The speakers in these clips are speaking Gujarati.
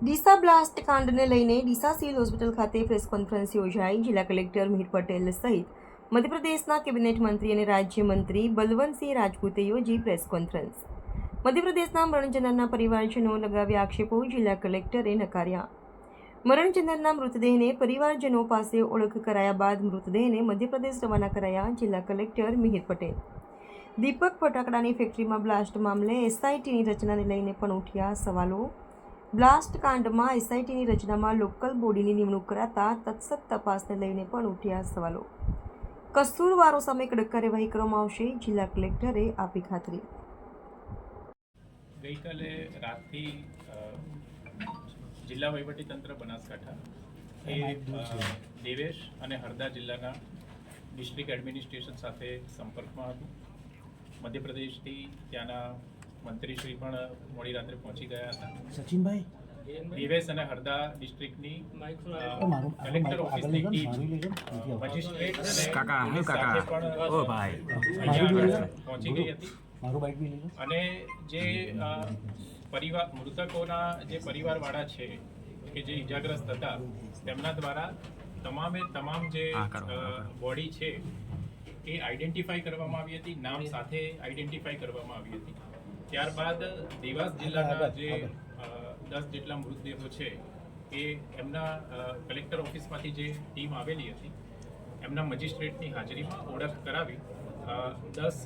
ડીસા બ્લાસ્ટ કાંડને લઈને ડીસા સિવિલ હોસ્પિટલ ખાતે પ્રેસ કોન્ફરન્સ યોજાઈ, જિલ્લા કલેક્ટર મિહિર પટેલ સહિત મધ્યપ્રદેશના કેબિનેટ મંત્રી અને રાજ્યમંત્રી બલવંતસિંહ રાજપૂતે યોજી પ્રેસ કોન્ફરન્સ. મધ્યપ્રદેશના મરણચંદનના પરિવારજનો લગાવ્યા આક્ષેપો જિલ્લા કલેક્ટરે નકાર્યા. મરણચંદનના મૃતદેહને પરિવારજનો પાસે ઓળખ કરાયા બાદ મૃતદેહને મધ્યપ્રદેશ રવાના કરાયા જિલ્લા કલેક્ટર મિહિર પટેલ. દીપક ફટાકડાની ફેક્ટરીમાં બ્લાસ્ટ મામલે એસઆઈટીની રચનાને લઈને પણ ઉઠ્યા સવાલો બ્લાસ્ટ કાંડમાં એસઆઈટીની રચનામાં લોકલ બોડીની નિમણૂક કરાતા તત્સત તપાસને લઈને પણ ઉઠ્યા સવાલો. કસૂરવારો સામે કડક કાર્યવાહી કરવામાં આવશે જિલ્લા કલેક્ટરે આપી ખાતરી. ગઈકાલે રાતથી જિલ્લા વહીવટીતંત્ર બનાસકાંઠા એ દેવેશ અને હરદા જિલ્લાના ડિસ્ટ્રિક્ટ એડમિનિસ્ટ્રેશન સાથે સંપર્કમાં હતું. મધ્યપ્રદેશથી ત્યાંના મંત્રીશ્રી પણ મોડી રાત્રે પહોંચી ગયા હતા. સચિનભાઈ? દેવેશ અને હરદા ડિસ્ટ્રિક્ટની કલેક્ટર ઓફિસની ટીમ મજિસ્ટ્રેટ કાકા, કાકા? ઓ ભાઈ. પહોંચી ગઈ હતી. મારું બાઇક બી લઈ અને જે પરિવાર મૃતકોના જે પરિવારવાળા છે કે જે ઈજાગ્રસ્ત હતા તેમના દ્વારા તમામે તમામ જે. બોડી છે એ આઈડેન્ટિફાઈ કરવામાં આવી હતી નામ સાથે આઈડેન્ટિફાઈ કરવામાં આવી હતી. ત્યારબાદ દેવાસ જિલ્લાના જે દસ જેટલા મૃતદેહો છે એ એમના કલેક્ટર ઓફિસમાંથી જે ટીમ આવેલી હતી એમના મજિસ્ટ્રેટની હાજરીમાં ઓળખ કરાવી દસ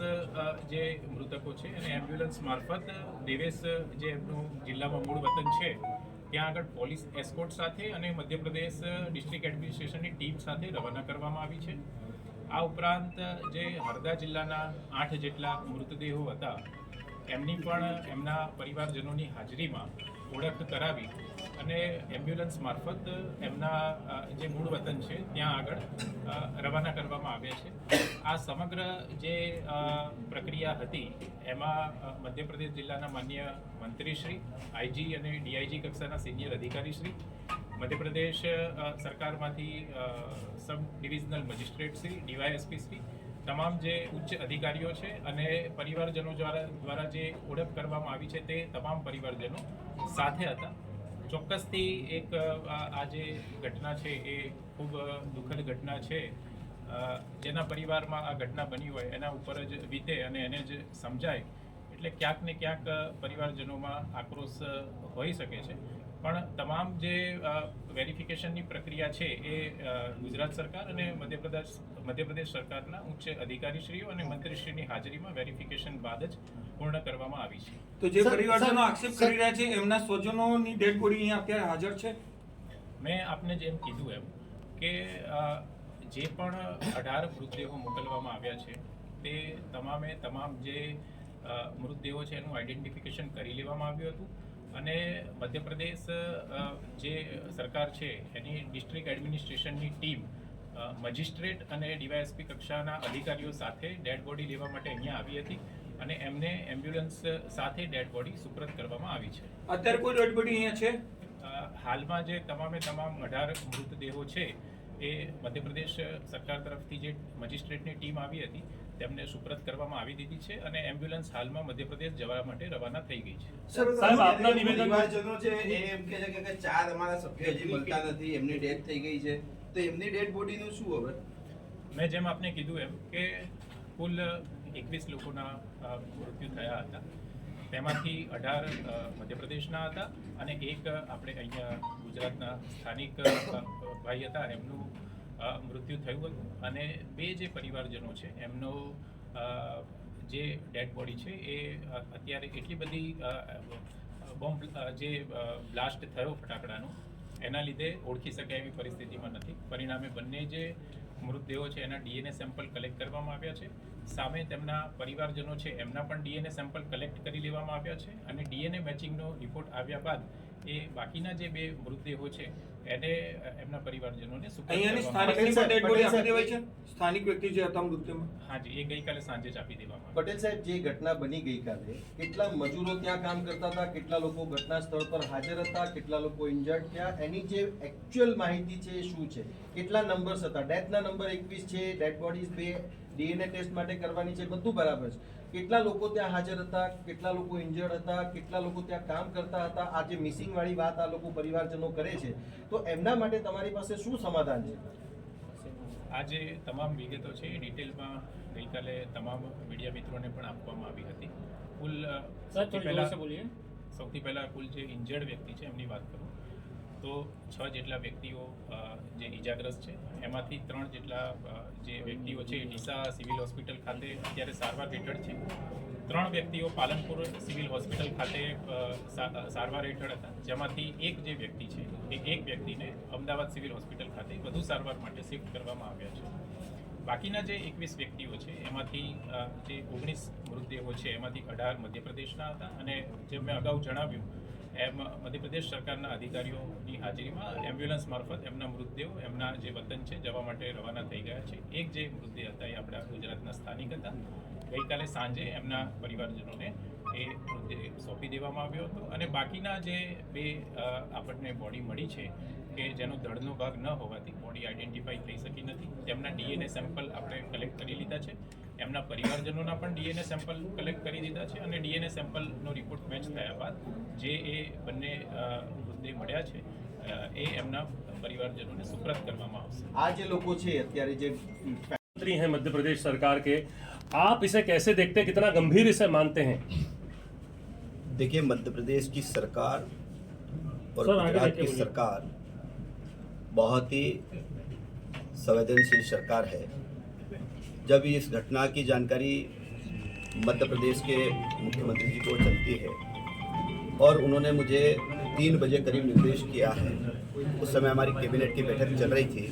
જે મૃતકો છે અને એમ્બ્યુલન્સ મારફત દેવેશ જે એમનું જિલ્લામાં મૂળ વતન છે ત્યાં આગળ પોલીસ એસ્કોર્ટ સાથે અને મધ્યપ્રદેશ ડિસ્ટ્રિક્ટ એડમિનિસ્ટ્રેશનની ટીમ સાથે રવાના કરવામાં આવી છે. આ ઉપરાંત જે હરદા જિલ્લાના આઠ જેટલા મૃતદેહો હતા એમની પણ, એમના પરિવારજનોની હાજરીમાં ઓળખ કરાવી અને એમ્બ્યુલન્સ મારફત એમના જે મૂળ વતન છે, ત્યાં આગળ રવાના કરવામાં આવ્યા છે. આ સમગ્ર જે પ્રક્રિયા હતી, એમાં મધ્યપ્રદેશ જિલ્લાના માન્ય મંત્રીશ્રી આઈજી અને ડીઆઈજી કક્ષાના સિનિયર અધિકારીશ્રી, મધ્યપ્રદેશ સરકારમાંથી સબ ડિવિઝનલ મજિસ્ટ્રેટશ્રી ડીવાયએસપી શ્રી તમામ જે ઉચ્ચ અધિકારીઓ છે અને પરિવારજનો દ્વારા દ્વારા જે ઓળખ કરવામાં આવી છે તે તમામ પરિવારજનો સાથે હતા. ચોક્કસથી એક આ જે ઘટના છે એ ખૂબ દુઃખદ ઘટના છે. જેના પરિવારમાં આ ઘટના બની હોય, એના ઉપર જ વીતે અને એને જ સમજાય. એટલે ક્યાંક ને ક્યાંક પરિવારજનોમાં આક્રોશ હોઈ શકે છે. તમામ જે વેરિફિકેશનની પ્રક્રિયા છે એ ગુજરાત સરકાર અને મધ્યપ્રદેશ મધ્યપ્રદેશ સરકારના ઉચ્ચ અધિકારીશ્રીઓ અને મંત્રીશ્રીની હાજરીમાં વેરિફિકેશન બાદ જ પૂર્ણ કરવામાં આવી છે. તો જે પરિવારજનો આક્ષેપ કરી રહ્યા છે એમના સ્વજનોની ડેડ બોડી અહીંયા અત્યારે હાજર છે? મેં આપને જેમ કીધું એમ કે જે પણ અઢાર મૃતદેહો મોકલવામાં આવ્યા છે તે તમામે તમામ જે મૃતદેહો છે એનું આઈડેન્ટિફિકેશન કરી લેવામાં આવ્યું હતું. અને મધ્યપ્રદેશ જે સરકાર છે એની ડિસ્ટ્રિક્ટ એડમિનિસ્ટ્રેશનની ટીમ મજિસ્ટ્રેટ અને ડીવાયએસપી કક્ષાના અધિકારીઓ સાથે ડેડ બોડી લેવા માટે અહીંયા આવી હતી અને એમને એમ્બ્યુલન્સ સાથે ડેડ બોડી સુપ્રત કરવામાં આવી છે. અત્યારે કોઈ ડેડ બોડી અહીંયા છે? હાલમાં જે તમામે તમામ અઢાર મૃતદેહો છે એ મધ્યપ્રદેશ સરકાર તરફથી જે મજિસ્ટ્રેટની ટીમ આવી હતી તેમને સુપ્રત કરવામાં આવી દીધી છે અને એમ્બ્યુલન્સ હાલમાં મધ્યપ્રદેશ જવા માટે રવાના થઈ ગઈ છે. સાહેબ આપના પરિવારજનો છે એ એમ કહે છે કે ચાર અમારા સભ્ય હજી મળતા નથી એમની ડેથ થઈ ગઈ છે. તો એમની ડેડ બોડીનું શું હવે? મેં જેમ આપને કીધું એમ કે કુલ એકવીસ લોકોના મૃત્યુ થયા હતા. તેમાંથી અઢાર મધ્યપ્રદેશના હતા અને એક આપણે અહીંયા ગુજરાતના સ્થાનિક ભાઈ હતા એમનું મૃત્યુ થયું હતું અને બે જે પરિવારજનો છે, એમનો જે ડેડ બોડી છે, એ અત્યારે એટલી બધી બોમ્બ જે બ્લાસ્ટ થયો ફટાકડાનો, એના લીધે ઓળખી શકાય એવી પરિસ્થિતિમાં નથી. પરિણામે બંને જે મૃતદેહો છે, એના ડીએનએ સેમ્પલ કલેક્ટ કરવામાં આવ્યા છે. સામે તેમના પરિવારજનો છે, એમના પણ ડીએનએ સેમ્પલ કલેક્ટ કરી લેવામાં આવ્યા છે અને ડીએનએ મેચિંગનો રિપોર્ટ આવ્યા બાદ એ બાકીના જે બે મૃતદેહો છે એને એમના પરિવારજનોને અહીંયાની બોડી આપી દેવાય છે? સ્થાનિક વ્યક્તિ જે હતા મૃત્યુમાં હાજી એ ગઈકાલે સાંજે જ આપી દેવામાં પટેલ સાહેબ જે ઘટના બની ગઈકાલે કેટલા મજૂરો ત્યાં કામ કરતા હતા કેટલા લોકો ઘટના સ્થળ પર હાજર હતા કેટલા લોકો ઇન્જર્ડ થયા એની જે એકચ્યુઅલ માહિતી છે એ શું છે? કેટલા નંબર્સ હતા? ડેથના નંબર એકવીસ છે ડેડ બોડીઝ બે ડીએનએ ટેસ્ટ માટે કરવાની છે બધું બરાબર છે. કેટલા લોકો ત્યાં હાજર હતા કેટલા લોકો ઇન્જર્ડ હતા કેટલા લોકો ત્યાં કામ કરતા હતા આ જે મિસિંગ વાળી વાત આ લોકો પરિવારજનો કરે છે તો એમના માટે તમારી પાસે શું સમાધાન છે? આ જે તમામ વિગતો છે એ ડિટેલમાં ગઈકાલે તમામ મીડિયા મિત્રોને પણ આપવામાં આવી હતી. કુલ સૌથી પહેલા સૌથી પહેલા કુલ જે ઇન્જર્ડ વ્યક્તિ છે એમની વાત કરું. તો છ જેટલા વ્યક્તિઓ જે ઇજાગ્રસ્ત છે, એમાંથી ત્રણ જેટલા જે વ્યક્તિઓ છે એ ડીસા સિવિલ હોસ્પિટલ ખાતે અત્યારે સારવાર હેઠળ છે. ત્રણ વ્યક્તિઓ પાલનપુર સિવિલ હોસ્પિટલ ખાતે સારવાર હેઠળ હતા. જેમાંથી એક જે વ્યક્તિ છે, એ એક વ્યક્તિને અમદાવાદ સિવિલ હોસ્પિટલ ખાતે વધુ સારવાર માટે શિફ્ટ કરવામાં આવ્યા છે. બાકીના જે એકવીસ વ્યક્તિઓ છે, એમાંથી જે ઓગણીસ મૃતદેહો છે, એમાંથી અઢાર મધ્યપ્રદેશના હતા. અને જેમ મેં અગાઉ જણાવ્યું એમ મધ્યપ્રદેશ સરકારના અધિકારીઓની હાજરીમાં એમ્બ્યુલન્સ મારફત એમના મૃતદેહો, એમના જે વતન છે, જવા માટે રવાના થઈ ગયા છે. એક જે મૃતદેહ હતા એ આપણા ગુજરાતના સ્થાનિક હતા. ગઈકાલે સાંજે એમના પરિવારજનોને એ મૃતદેહ સોંપી દેવામાં આવ્યો હતો અને બાકીના જે બે આપણને બોડી મળી છે કે જેનો દળનો ભાગ ન હોવાથી બોડી આઈડેન્ટિફાઈ થઈ શકી નથી. તેમના ડીએનએ સેમ્પલ આપણે કલેક્ટ કરી લીધા છે. એમના પરિવારજનોના પણ ડીએનએ સેમ્પલ કલેક્ટ કરી દીધા છે અને ડીએનએ સેમ્પલનો રિપોર્ટ મેચ થયા બાદ જે એ બંને અ, મૃતદેહ મળ્યા છે અ, એ એમના પરિવારજનોને સુપ્રત કરવામાં આવશે આ જે લોકો છે અત્યારે જે मंत्री हैं मध्य प्रदेश सरकार के आप इसे कैसे देखते हैं कितना गंभीर इसे मानते हैं देखिए मध्य प्रदेश की सरकार और सर, आगे गुजरात देखिए की बोलिए। सरकार बहुत ही संवेदनशील सरकार है जब इस घटना की जानकारी मध्य प्रदेश के मुख्यमंत्री जी को चलती है और उन्होंने मुझे तीन बजे करीब निर्देश किया है, उस समय हमारी कैबिनेट की बैठक चल रही थी।